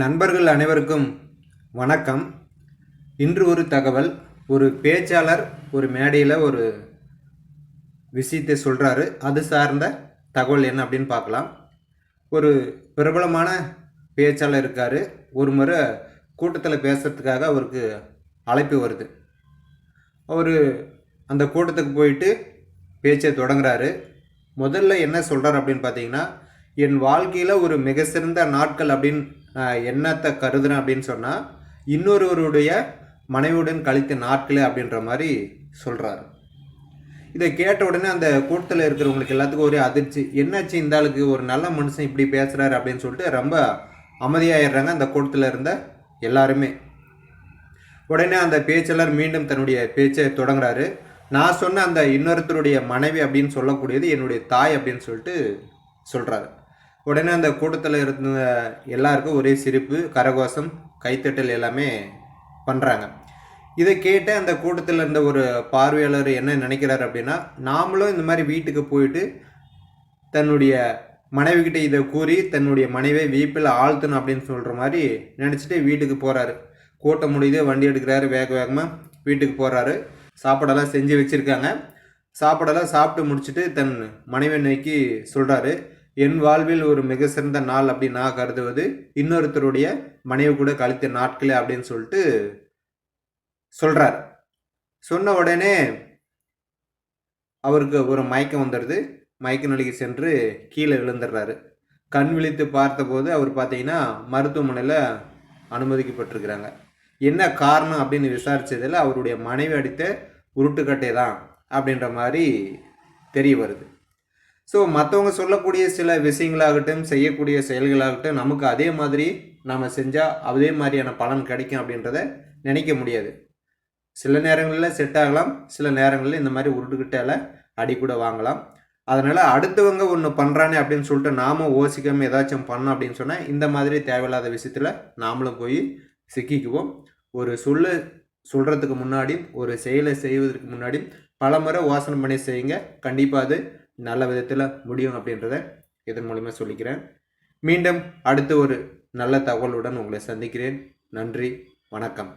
நண்பர்கள் அனைவருக்கும் வணக்கம். இன்று ஒரு தகவல் ஒரு பேச்சாளர் ஒரு மேடையில் ஒரு விஷயத்தை சொல்கிறாரு அது சார்ந்த தகவல் என்ன அப்படின்னு பார்க்கலாம். ஒரு பிரபலமான பேச்சாளர் இருக்கார். ஒரு முறை கூட்டத்தில் பேசுகிறதுக்காக அவருக்கு அழைப்பு வருது. அவர் அந்த கூட்டத்துக்கு போயிட்டு பேச்சை தொடங்குறாரு. முதல்ல என்ன சொல்கிறார் அப்படின்னு பார்த்தீங்கன்னா என் வாழ்க்கையில் ஒரு மிக சிறந்த நாட்கள் அப்படின்னு என்னத்தை கருதுறேன் அப்படின்னு சொன்னால் இன்னொருவருடைய மனைவியுடன் கழித்த நாட்களே அப்படின்ற மாதிரி சொல்கிறாரு இதை கேட்ட உடனே அந்த கூட்டத்தில் இருக்கிறவங்களுக்கு எல்லாத்துக்கும் ஒரே அதிர்ச்சி. என்னாச்சு இந்த ஆளுக்கு? ஒரு நல்ல மனுஷன் இப்படி பேசுகிறாரு அப்படின்னு சொல்லிட்டு ரொம்ப அமைதியாகிடுறாங்க அந்த கூட்டத்தில் இருந்த எல்லாருமே. உடனே அந்த பேச்சாளர் மீண்டும் தன்னுடைய பேச்சை தொடங்குறாரு. நான் சொன்ன அந்த இன்னொருத்தருடைய மனைவி அப்படின்னு சொல்லக்கூடியது என்னுடைய தாய் அப்படின்னு சொல்லிட்டு சொல்கிறாரு உடனே அந்த கூட்டத்தில் இருந்த எல்லாருக்கும் ஒரே சிரிப்பு கரகோஷம் கைத்தட்டல் எல்லாமே பண்ணுறாங்க இதை கேட்டு அந்த கூட்டத்தில் இருந்த ஒரு பார்வையாளர் என்ன நினைக்கிறாரு அப்படின்னா நாமளும் இந்த மாதிரி வீட்டுக்கு போயிட்டு தன்னுடைய மனைவிக்கிட்ட இதை கூறி தன்னுடைய மனைவியை வீப்பில் ஆழ்த்தணும் அப்படின்னு சொல்கிற மாதிரி நினச்சிட்டு வீட்டுக்கு போகிறாரு கூட்டம் முடியுது வண்டி எடுக்கிறாரு வேக வேகமாக வீட்டுக்கு போகிறாரு சாப்பாடெல்லாம் செஞ்சு வச்சுருக்காங்க. சாப்பாடெல்லாம் சாப்பிட்டு முடிச்சுட்டு தன் மனைவி நோக்கி சொல்கிறாரு என் வாழ்வில் ஒரு மிக சிறந்த நாள் அப்படின்னு நான் கருதுவது இன்னொருத்தருடைய மனைவி கூட கழித்த நாட்களே அப்படின்னு சொல்லிட்டு சொல்கிறார் சொன்ன உடனே அவருக்கு ஒரு மயக்கம் வந்துடுது. மயக்க நிலைக்கு சென்று கீழே விழுந்துடுறாரு. கண் விழித்து பார்த்தபோது அவர் பார்த்தீங்கன்னா மருத்துவமனையில் அனுமதிக்கப்பட்டிருக்கிறாங்க. என்ன காரணம் அப்படின்னு விசாரித்ததில் அவருடைய மனைவி அடித்த உருட்டுக்கட்டை தான் அப்படின்ற மாதிரி தெரிய வருது. ஸோ மற்றவங்க சொல்லக்கூடிய சில விஷயங்களாகட்டும் செய்யக்கூடிய செயல்களாகட்டும் நமக்கு அதே மாதிரி நாம் செஞ்சால் அதே மாதிரியான பலன் கிடைக்கும் அப்படின்றத நினைக்க முடியாது. சில நேரங்களில் செட் ஆகலாம் சில நேரங்களில் இந்த மாதிரி உருட்டுக்கிட்டால அடி கூட வாங்கலாம். அதனால் அடுத்தவங்க ஒன்று பண்ணுறானே அப்படின்னு சொல்லிட்டு நாமும் ஓசிக்காமல் ஏதாச்சும் பண்ணோம் அப்படின்னு சொன்னால் இந்த மாதிரி தேவையில்லாத விஷயத்தில் நாமளும் போய் சிக்கிக்குவோம். ஒரு சொல்லு சொல்கிறதுக்கு முன்னாடி ஒரு செயலை செய்வதற்கு முன்னாடி பல முறை யோசனை பண்ணி செய்யுங்க. கண்டிப்பாக அது நல்ல விதத்தில் முடியும் அப்படின்றத இதன் மூலிமா சொல்லிக்கிறேன். மீண்டும் அடுத்த ஒரு நல்ல தகவலுடன் உங்களை சந்திக்கிறேன். நன்றி வணக்கம்.